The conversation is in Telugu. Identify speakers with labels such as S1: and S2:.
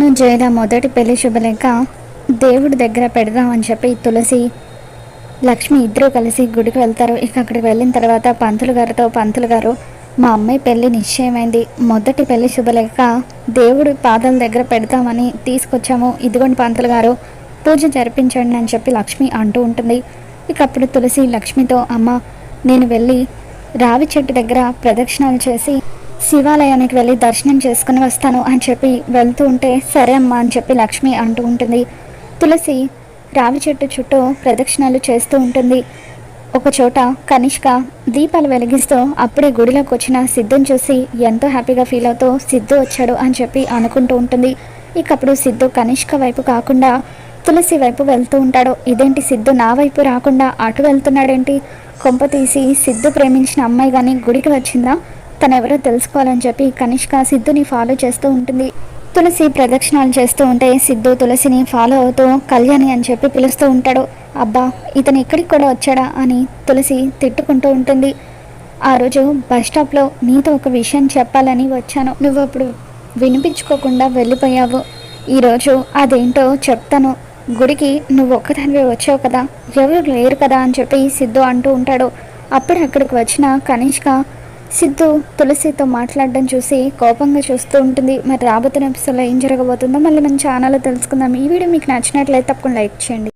S1: భాను జయల మొదటి పెళ్ళి శుభలేఖ దేవుడి దగ్గర పెడదామని చెప్పి తులసి లక్ష్మి ఇద్దరూ కలిసి గుడికి వెళ్తారు. ఇక అక్కడికి వెళ్ళిన తర్వాత పంతులు గారితో పంతులు గారు మా అమ్మాయి పెళ్ళి నిశ్చయమైంది. మొదటి పెళ్ళి శుభలేఖ దేవుడి పాదాల దగ్గర పెడతామని తీసుకొచ్చాము. ఇదిగోండి పంతులు గారు పూజ జరిపించండి అని చెప్పి లక్ష్మి అంటూ ఉంటుంది. ఇక అప్పుడు తులసి లక్ష్మితో అమ్మ నేను వెళ్ళి రావి చెట్టు దగ్గర ప్రదక్షిణాలు చేసి శివాలయానికి వెళ్ళి దర్శనం చేసుకుని వస్తాను అని చెప్పి వెళ్తూ ఉంటే సరే అమ్మా అని చెప్పి లక్ష్మి అంటూ ఉంటుంది. తులసి రావి చెట్టు చుట్టూ ప్రదక్షిణాలు చేస్తూ ఉంటుంది. ఒక చోట కనిష్క దీపాలు వెలిగిస్తూ అప్పుడే గుడిలోకి వచ్చిన సిద్ధుని చూసి ఎంతో హ్యాపీగా ఫీల్ అవుతూ సిద్ధు వచ్చాడు అని చెప్పి అనుకుంటూ ఉంటుంది. ఇకప్పుడు సిద్ధు కనిష్క వైపు కాకుండా తులసి వైపు వెళ్తూ ఉంటాడు. ఇదేంటి సిద్ధు నా వైపు రాకుండా అటు వెళ్తున్నాడేంటి? కొంప తీసి సిద్ధు ప్రేమించిన అమ్మాయి కానీ గుడికి వచ్చిందా? తనెవరో తెలుసుకోవాలని చెప్పి కనిష్క సిద్ధుని ఫాలో చేస్తూ ఉంటుంది. తులసి ప్రదక్షిణాలు చేస్తూ ఉంటే సిద్ధు తులసిని ఫాలో అవుతూ కళ్యాణి అని చెప్పి పిలుస్తూ ఉంటాడు. అబ్బా ఇతను ఇక్కడికి కూడా వచ్చాడా అని తులసి తిట్టుకుంటూ ఉంటుంది. ఆ రోజు బస్ స్టాప్లో నీతో ఒక విషయం చెప్పాలని వచ్చాను. నువ్వు అప్పుడు వినిపించుకోకుండా వెళ్ళిపోయావు. ఈరోజు అదేంటో చెప్తాను. గుడికి నువ్వు ఒక్కదానివే వచ్చావు కదా ఎవరు లేరు కదా అని చెప్పి సిద్ధు అంటూ ఉంటాడు. అప్పుడు అక్కడికి వచ్చిన కనిష్క సిద్ధు తులసితో మాట్లాడడం చూసి కోపంగా చూస్తూ ఉంటుంది. మరి రాబోతున్న ఎపిసోడ్లో ఏం జరగబోతుందో మళ్ళీ మన ఛానల్లో తెలుసుకుందాం. ఈ వీడియో మీకు నచ్చినట్లయితే తప్పకుండా లైక్ చేయండి.